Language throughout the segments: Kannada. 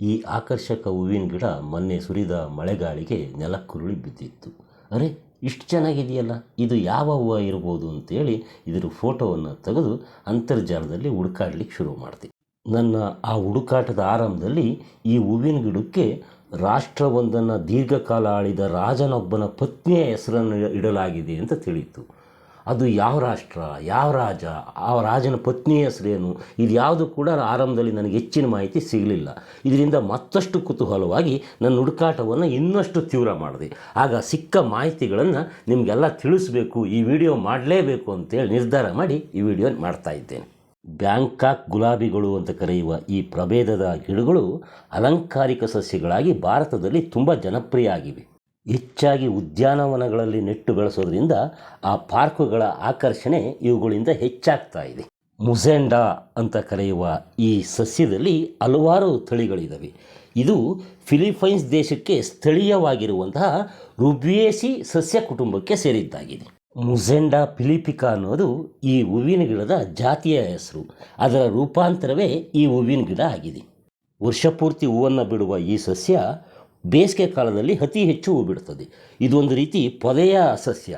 ಈ ಆಕರ್ಷಕ ಹೂವಿನ ಗಿಡ ಮೊನ್ನೆ ಸುರಿದ ಮಳೆಗಾಳಿಗೆ ನೆಲಕ್ಕುರುಳಿ ಬಿದ್ದಿತ್ತು. ಅರೆ, ಇಷ್ಟು ಚೆನ್ನಾಗಿದೆಯಲ್ಲ? ಇದು ಯಾವ ಹೂವು ಇರ್ಬೋದು ಅಂತೇಳಿ ಇದರ ಫೋಟೋವನ್ನು ತೆಗೆದು ಅಂತರ್ಜಾಲದಲ್ಲಿ ಹುಡುಕಾಡ್ಲಿಕ್ಕೆ ಶುರು ಮಾಡಿದೆ. ನನ್ನ ಆ ಹುಡುಕಾಟದ ಆರಂಭದಲ್ಲಿ ಈ ಹೂವಿನ ಗಿಡಕ್ಕೆ ರಾಷ್ಟ್ರವೊಂದನ್ನು ದೀರ್ಘಕಾಲ ಆಳಿದ ರಾಜನೊಬ್ಬನ ಪತ್ನಿಯ ಹೆಸರನ್ನು ಇಡಲಾಗಿದೆ ಅಂತ ತಿಳಿಯಿತು ಅದು ಯಾವ ರಾಷ್ಟ್ರ, ಯಾವ ರಾಜ, ಆ ರಾಜನ ಪತ್ನಿ ಹೆಸರೇನು, ಇದು ಯಾವುದು ಕೂಡ ಆರಂಭದಲ್ಲಿ ನನಗೆ ಹೆಚ್ಚಿನ ಮಾಹಿತಿ ಸಿಗಲಿಲ್ಲ. ಇದರಿಂದ ಮತ್ತಷ್ಟು ಕುತೂಹಲವಾಗಿ ನನ್ನ ಹುಡುಕಾಟವನ್ನು ಇನ್ನಷ್ಟು ತೀವ್ರ ಮಾಡಿದೆ. ಆಗ ಸಿಕ್ಕ ಮಾಹಿತಿಗಳನ್ನು ನಿಮಗೆಲ್ಲ ತಿಳಿಸ್ಬೇಕು, ಈ ವಿಡಿಯೋ ಮಾಡಲೇಬೇಕು ಅಂತೇಳಿ ನಿರ್ಧಾರ ಮಾಡಿ ಈ ವಿಡಿಯೋ ಮಾಡ್ತಾ ಇದ್ದೇನೆ. ಬ್ಯಾಂಕಾಕ್ ಗುಲಾಬಿಗಳು ಅಂತ ಕರೆಯುವ ಈ ಪ್ರಭೇದದ ಗಿಡಗಳು ಅಲಂಕಾರಿಕ ಸಸ್ಯಗಳಾಗಿ ಭಾರತದಲ್ಲಿ ತುಂಬ ಜನಪ್ರಿಯ ಆಗಿವೆ. ಹೆಚ್ಚಾಗಿ ಉದ್ಯಾನವನಗಳಲ್ಲಿ ನೆಟ್ಟು ಬೆಳೆಸೋದ್ರಿಂದ ಆ ಪಾರ್ಕುಗಳ ಆಕರ್ಷಣೆ ಇವುಗಳಿಂದ ಹೆಚ್ಚಾಗ್ತಾ ಇದೆ. ಮುಸೆಂಡಾ ಅಂತ ಕರೆಯುವ ಈ ಸಸ್ಯದಲ್ಲಿ ಹಲವಾರು ತಳಿಗಳಿದ್ದಾವೆ ಇದು ಫಿಲಿಪೈನ್ಸ್ ದೇಶಕ್ಕೆ ಸ್ಥಳೀಯವಾಗಿರುವಂತಹ ರುಬಿಯೇಸಿ ಸಸ್ಯ ಕುಟುಂಬಕ್ಕೆ ಸೇರಿದ್ದಾಗಿದೆ. ಮುಸೆಂಡಾ ಫಿಲಿಪಿಕಾ ಅನ್ನೋದು ಈ ಹೂವಿನ ಗಿಡದ ಜಾತಿಯ ಹೆಸರು. ಅದರ ರೂಪಾಂತರವೇ ಈ ಹೂವಿನ ಗಿಡ ಆಗಿದೆ. ವರ್ಷಪೂರ್ತಿ ಹೂವನ್ನು ಬಿಡುವ ಈ ಸಸ್ಯ ಬೇಸಿಗೆ ಕಾಲದಲ್ಲಿ ಅತಿ ಹೆಚ್ಚು ಹೂ ಬಿಡ್ತದೆ ಇದೊಂದು ರೀತಿ ಪೊದೆಯ ಸಸ್ಯ.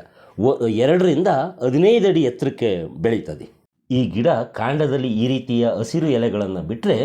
ಎರಡರಿಂದ ಹದಿನೈದು ಅಡಿ ಎತ್ತರಕ್ಕೆ ಬೆಳೀತದೆ. ಈ ಗಿಡ ಕಾಂಡದಲ್ಲಿ ಈ ರೀತಿಯ ಹಸಿರು ಎಲೆಗಳನ್ನು ಬಿಟ್ಟರೆ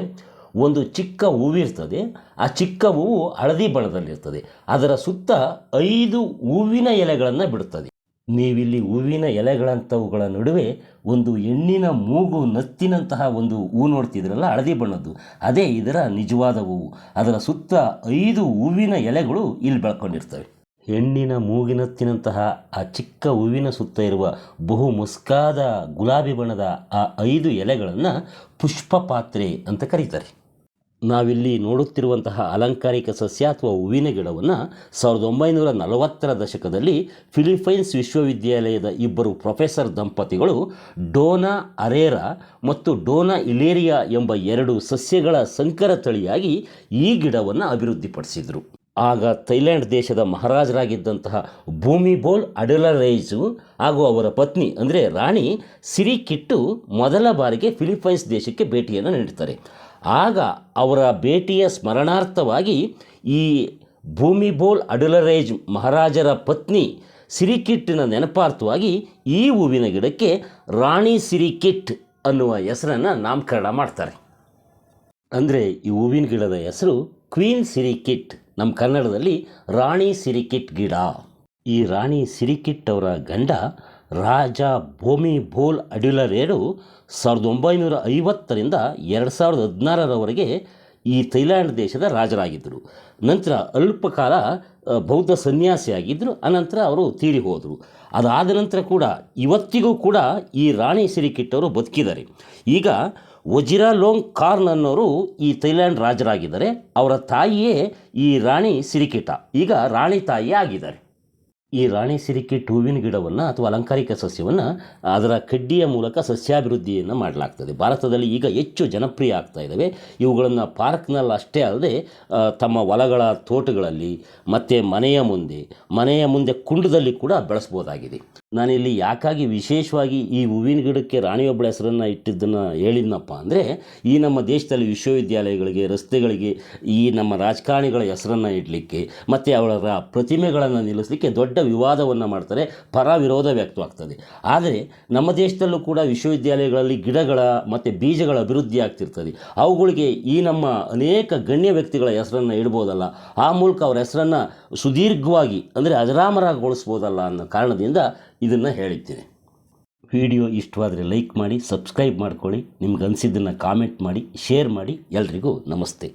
ಒಂದು ಚಿಕ್ಕ ಹೂವಿರ್ತದೆ. ಆ ಚಿಕ್ಕ ಹೂವು ಹಳದಿ ಬಣ್ಣದಲ್ಲಿರ್ತದೆ. ಅದರ ಸುತ್ತ ಐದು ಹೂವಿನ ಎಲೆಗಳನ್ನು ಬಿಡುತ್ತದೆ. ನೀವಿಲ್ಲಿ ಹೂವಿನ ಎಲೆಗಳಂಥವುಗಳ ನಡುವೆ ಒಂದು ಹೆಣ್ಣಿನ ಮೂಗು ನತ್ತಿನಂತಹ ಒಂದು ಹೂ ನೋಡ್ತಿದ್ರಲ್ಲ, ಹಳದಿ ಬಣ್ಣದ್ದು. ಅದೇ ಇದರ ನಿಜವಾದ ಹೂವು. ಅದರ ಸುತ್ತ ಐದು ಹೂವಿನ ಎಲೆಗಳು ಇಲ್ಲಿ ಬೆಳ್ಕೊಂಡಿರ್ತವೆ. ಹೆಣ್ಣಿನ ಮೂಗಿನತ್ತಿನಂತಹ ಆ ಚಿಕ್ಕ ಹೂವಿನ ಸುತ್ತ ಇರುವ ಬಹು ಮುಸ್ಕಾದ ಗುಲಾಬಿ ಬಣ್ಣದ ಆ ಐದು ಎಲೆಗಳನ್ನು ಪುಷ್ಪ ಪಾತ್ರೆ ಅಂತ ಕರೀತಾರೆ. ನಾವಿಲ್ಲಿ ನೋಡುತ್ತಿರುವಂತಹ ಅಲಂಕಾರಿಕ ಸಸ್ಯ ಅಥವಾ ಹೂವಿನ ಗಿಡವನ್ನು ಸಾವಿರದ ಒಂಬೈನೂರ ನಲವತ್ತರ ದಶಕದಲ್ಲಿ ಫಿಲಿಪೈನ್ಸ್ ವಿಶ್ವವಿದ್ಯಾಲಯದ ಇಬ್ಬರು ಪ್ರೊಫೆಸರ್ ದಂಪತಿಗಳು ಡೋನಾ ಅರೇರಾ ಮತ್ತು ಡೋನಾ ಇಲೇರಿಯಾ ಎಂಬ ಎರಡು ಸಸ್ಯಗಳ ಸಂಕರ ತಳಿಯಾಗಿ ಈ ಗಿಡವನ್ನು ಅಭಿವೃದ್ಧಿಪಡಿಸಿದರು. ಆಗ ಥೈಲ್ಯಾಂಡ್ ದೇಶದ ಮಹಾರಾಜರಾಗಿದ್ದಂತಹ ಭೂಮಿಬೋಲ್ ಅಡಲರೈಸು ಹಾಗೂ ಅವರ ಪತ್ನಿ ಅಂದರೆ ರಾಣಿ ಸಿರಿಕಿಟ್ಟು ಮೊದಲ ಬಾರಿಗೆ ಫಿಲಿಪೈನ್ಸ್ ದೇಶಕ್ಕೆ ಭೇಟಿಯನ್ನು ನೀಡುತ್ತಾರೆ ಆಗ ಅವರ ಭೇಟಿಯ ಸ್ಮರಣಾರ್ಥವಾಗಿ ಈ ಭೂಮಿಬೋಲ್ ಅಡುಲರೇಜ್ ಮಹಾರಾಜರ ಪತ್ನಿ ಸಿರಿಕಿಟ್ಟಿನ ನೆನಪಾರ್ಥವಾಗಿ ಈ ಹೂವಿನ ಗಿಡಕ್ಕೆ ರಾಣಿ ಸಿರಿಕಿಟ್ ಅನ್ನುವ ಹೆಸರನ್ನು ನಾಮಕರಣ ಮಾಡ್ತಾರೆ. ಅಂದರೆ ಈ ಹೂವಿನ ಗಿಡದ ಹೆಸರು ಕ್ವೀನ್ ಸಿರಿಕಿಟ್. ನಮ್ಮ ಕನ್ನಡದಲ್ಲಿ ರಾಣಿ ಸಿರಿಕಿಟ್ ಗಿಡ. ಈ ರಾಣಿ ಸಿರಿಕಿಟ್ ಅವರ ಗಂಡ ರಾಜ ಭೂಮಿ ಭೋಲ್ ಅಡ್ಯುಲರೇರು ಸಾವಿರದ ಒಂಬೈನೂರ ಐವತ್ತರಿಂದ ಎರಡು ಸಾವಿರದ ಹದಿನಾರರವರೆಗೆ ಈ ಥೈಲ್ಯಾಂಡ್ ದೇಶದ ರಾಜರಾಗಿದ್ದರು. ನಂತರ ಅಲ್ಪಕಾಲ ಬೌದ್ಧ ಸನ್ಯಾಸಿಯಾಗಿದ್ದರು. ಅನಂತರ ಅವರು ತೀರಿ ಹೋದರು. ಅದಾದ ನಂತರ ಕೂಡ ಇವತ್ತಿಗೂ ಕೂಡ ಈ ರಾಣಿ ಸಿರಿಕಿಟ್ಟವರು ಬದುಕಿದ್ದಾರೆ. ಈಗ ವಜಿರಾ ಲೋಂಗ್ ಕಾರ್ನ್ ಅನ್ನೋರು ಈ ಥೈಲ್ಯಾಂಡ್ ರಾಜರಾಗಿದ್ದಾರೆ. ಅವರ ತಾಯಿಯೇ ಈ ರಾಣಿ ಸಿರಿಕಿಟ ಈಗ ರಾಣಿ ತಾಯಿಯೇ ಆಗಿದ್ದಾರೆ. ಈ ರಾಣಿ ಸಿರಿಕಿಟ್ ಹೂವಿನ ಗಿಡವನ್ನು ಅಥವಾ ಅಲಂಕಾರಿಕ ಸಸ್ಯವನ್ನು ಅದರ ಕಡ್ಡಿಯ ಮೂಲಕ ಸಸ್ಯಾಭಿವೃದ್ಧಿಯನ್ನು ಮಾಡಲಾಗ್ತದೆ. ಭಾರತದಲ್ಲಿ ಈಗ ಹೆಚ್ಚು ಜನಪ್ರಿಯ ಆಗ್ತಾ ಇದ್ದಾವೆ ಇವುಗಳನ್ನು ಪಾರ್ಕ್ನಲ್ಲಿ ಅಷ್ಟೇ ಅಲ್ಲದೆ ತಮ್ಮ ಹೊಲಗಳ ತೋಟಗಳಲ್ಲಿ ಮತ್ತು ಮನೆಯ ಮುಂದೆ ಮನೆಯ ಮುಂದೆ ಕುಂಡದಲ್ಲಿ ಕೂಡ ಬೆಳೆಸ್ಬೋದಾಗಿದೆ. ನಾನಿಲ್ಲಿ ಯಾಕಾಗಿ ವಿಶೇಷವಾಗಿ ಈ ಹೂವಿನ ಗಿಡಕ್ಕೆ ರಾಣಿಯೊಬ್ಬಳ ಹೆಸರನ್ನು ಇಟ್ಟಿದ್ದನ್ನು ಹೇಳಿದ್ನಪ್ಪ ಅಂದರೆ, ಈ ನಮ್ಮ ದೇಶದಲ್ಲಿ ವಿಶ್ವವಿದ್ಯಾಲಯಗಳಿಗೆ, ರಸ್ತೆಗಳಿಗೆ, ಈ ನಮ್ಮ ರಾಜಕಾರಣಿಗಳ ಹೆಸರನ್ನು ಇಡಲಿಕ್ಕೆ, ಮತ್ತು ಅವರ ಪ್ರತಿಮೆಗಳನ್ನು ನಿಲ್ಲಿಸಲಿಕ್ಕೆ ದೊಡ್ಡ ವಿವಾದವನ್ನು ಮಾಡ್ತಾರೆ ಪರ ವಿರೋಧ ವ್ಯಕ್ತವಾಗ್ತದೆ. ಆದರೆ, ನಮ್ಮ ದೇಶದಲ್ಲೂ ಕೂಡ ವಿಶ್ವವಿದ್ಯಾಲಯಗಳಲ್ಲಿ ಗಿಡಗಳ ಮತ್ತು ಬೀಜಗಳ ಅಭಿವೃದ್ಧಿ ಆಗ್ತಿರ್ತದೆ. ಅವುಗಳಿಗೆ ಈ ನಮ್ಮ ಅನೇಕ ಗಣ್ಯ ವ್ಯಕ್ತಿಗಳ ಹೆಸರನ್ನು ಇಡ್ಬೋದಲ್ಲ. ಆ ಮೂಲಕ ಅವರ ಹೆಸರನ್ನು ಸುದೀರ್ಘವಾಗಿ, ಅಂದರೆ ಅಜರಾಮರಗೊಳಿಸ್ಬೋದಲ್ಲ ಅನ್ನೋ ಕಾರಣದಿಂದ ಇದನ್ನು ಹೇಳಿದ್ದೀನಿ. ವಿಡಿಯೋ ಇಷ್ಟವಾದರೆ ಲೈಕ್ ಮಾಡಿ, ಸಬ್ಸ್ಕ್ರೈಬ್ ಮಾಡ್ಕೊಳ್ಳಿ. ನಿಮ್ಗೆ ಅನಿಸಿದ್ದನ್ನು ಕಾಮೆಂಟ್ ಮಾಡಿ, ಶೇರ್ ಮಾಡಿ. ಎಲ್ರಿಗೂ ನಮಸ್ತೆ.